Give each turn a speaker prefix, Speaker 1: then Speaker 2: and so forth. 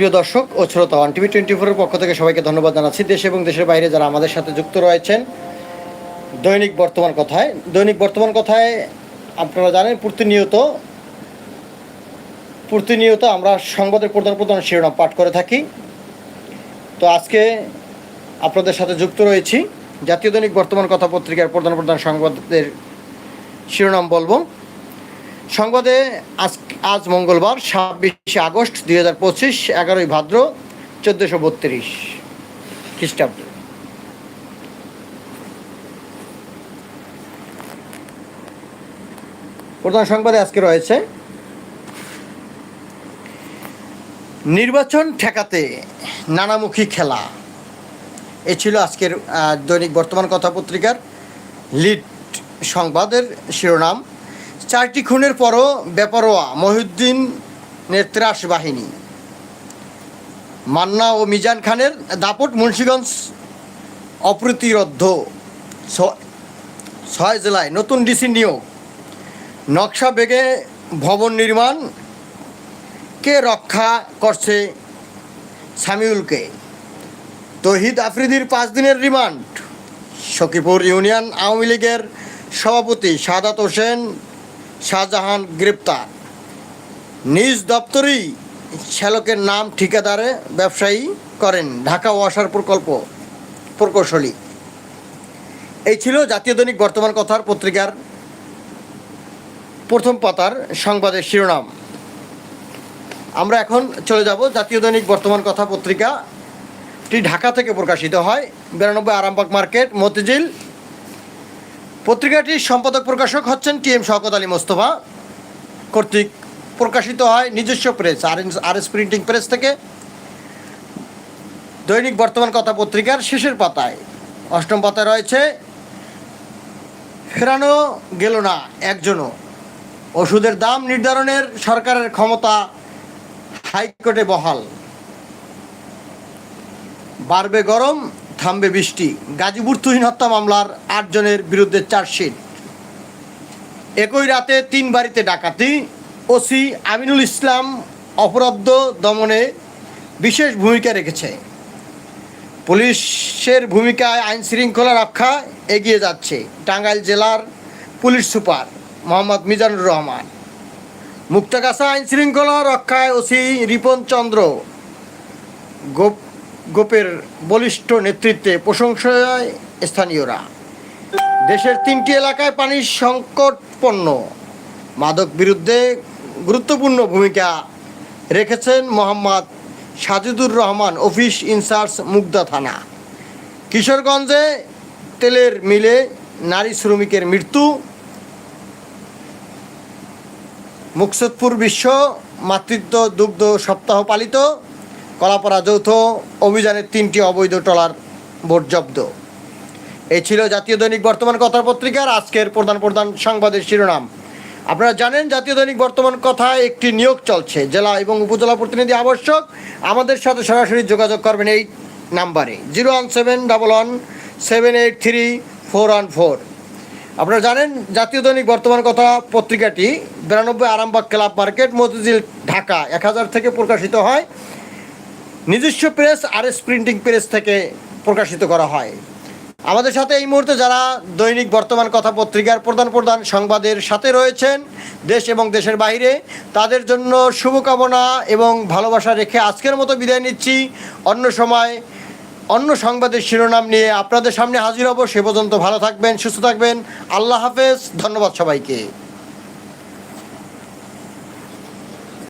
Speaker 1: প্রিয় দর্শক ও শ্রোতা ওয়ান টিভি টোয়েন্টি ফোরের পক্ষ থেকে সবাইকে ধন্যবাদ জানাচ্ছি। দেশ এবং দেশের বাইরে যারা আমাদের সাথে যুক্ত রয়েছেন, দৈনিক বর্তমান কথায়। দৈনিক বর্তমান কথায় আপনারা জানেন, প্রতিনিয়ত প্রতিনিয়ত আমরা সংবাদের প্রধান প্রধান শিরোনাম পাঠ করে থাকি। তো আজকে আপনাদের সাথে যুক্ত রয়েছি। জাতীয় দৈনিক বর্তমান কথা পত্রিকার প্রধান প্রধান সংবাদের শিরোনাম বলব। সংবাদে আজ আজ মঙ্গলবার, ছাব্বিশে আগস্ট দুই হাজার পঁচিশ, এগারোই ভাদ্র চোদ্দোশো বত্রিশ খ্রিস্টাব্দ। প্রধান সংবাদে আজকে রয়েছে, নির্বাচন ঠেকাতে নানামুখী খেলা। এ ছিল আজকের দৈনিক বর্তমান কথা পত্রিকার লিড সংবাদের শিরোনাম। চারটি খুনের পরও বেপরোয়া মহিউদ্দিনের ত্রাস বাহিনী। মান্না ও মিজান খানের দাপট মুন্সীগঞ্জ অপ্রতিরোধ। ছয় জেলায় নতুন ডিসি নিয়োগ। নকশা বেগে ভবন নির্মাণ। কে রক্ষা করছে সামিউলকে? তহিদ আফ্রিদির পাঁচ দিনের রিমান্ড। সখীপুর ইউনিয়ন আওয়ামী লীগের সভাপতি সাদাত হোসেন শাহজাহান গ্রেপ্তার। নিজ দপ্তরেই শ্যালকের নাম ঠিকাদারে ব্যবসায়ী করেন ঢাকা ওয়াসার প্রকল্প প্রকৌশলী। এই ছিল জাতীয় দৈনিক বর্তমান কথার পত্রিকার প্রথম পাতার সংবাদের শিরোনাম। আমরা এখন চলে যাব জাতীয় দৈনিক বর্তমান কথা পত্রিকাটি ঢাকা থেকে প্রকাশিত হয় বিরানব্বই আরামবাগ মার্কেট মতিঝিল পত্রিকাটির সম্পাদক প্রকাশক হচ্ছেন টি এম শওকত আলী মোস্তফা। কর্তৃক প্রকাশিত হয় নিজস্ব প্রেস, আর আর এস প্রিন্টিং প্রেস থেকে। দৈনিক বর্তমান কথা পত্রিকার শেষের পাতায়। অষ্টম পাতায় রয়েছে, ফেরানো গেল না একজনও। ওষুধের দাম নির্ধারণের সরকারের ক্ষমতা হাইকোর্টে বহাল। বাড়বে গরম থামবে বৃষ্টি। গাজীপুর তুহিন হত্যা মামলার আটজনের বিরুদ্ধে চার্জশিট। একই রাতে তিন বাড়িতে ডাকাতি। ওসি আমিনুল ইসলাম অপরাধ দমনে বিশেষ ভূমিকা রেখেছে। পুলিশের ভূমিকায় আইন শৃঙ্খলা রক্ষা এগিয়ে যাচ্ছে টাঙ্গাইল জেলার পুলিশ সুপার মোহাম্মদ মিজানুর রহমান। মুক্তাগাছা আইন শৃঙ্খলা রক্ষায় ওসি রিপন চন্দ্র গোপ গোপের বলিষ্ঠ নেতৃত্বে প্রশংসায় স্থানীয়রা। দেশের তিনটি এলাকায় পানির সংকটপন্ন মাদক বিরুদ্ধে গুরুত্বপূর্ণ ভূমিকা রেখেছেন Mohammad Sajidur Rahman, office in charge, Mugda থানা। কিশোরগঞ্জে তেলের মিলে নারী শ্রমিকের মৃত্যু। মুকসুদপুর বিশ্ব মাতৃত্ব দুগ্ধ সপ্তাহ পালিত। কলাপাড়া যৌথ অভিযানের তিনটি অবৈধ ট্রলার বোট জব্দ। এই ছিল জাতীয় দৈনিক বর্তমান কথা পত্রিকার আজকের প্রধান প্রধান সংবাদের শিরোনাম। আপনারা জানেন জাতীয় দৈনিক বর্তমান কথায় একটি নিয়োগ চলছে। জেলা এবং উপজেলা প্রতিনিধি আবশ্যক। আমাদের সাথে সরাসরি যোগাযোগ করবেন এই নাম্বারে। Zero one seven double one seven eight three four one four. আপনারা জানেন জাতীয় দৈনিক বর্তমান কথা পত্রিকাটি বিরানব্বই আরামবাগ ক্লাব মার্কেট মতিঝিল ঢাকা এক হাজার থেকে প্রকাশিত হয়। নিজস্ব press R S printing press থেকে প্রকাশিত করা হয়। আমাদের সাথে এই মুহূর্তে যারা দৈনিক বর্তমান কথা পত্রিকার প্রধান প্রধান সংবাদের সাথে রয়েছেন, দেশ এবং দেশের বাইরে, তাদের জন্য শুভকামনা এবং ভালোবাসা রেখে আজকের মতো বিদায় নিচ্ছি। অন্য সময় অন্য সংবাদের শিরোনাম নিয়ে আপনাদের সামনে হাজির হব। সে পর্যন্ত ভালো থাকবেন, সুস্থ থাকবেন। আল্লাহ হাফেজ, ধন্যবাদ সবাইকে।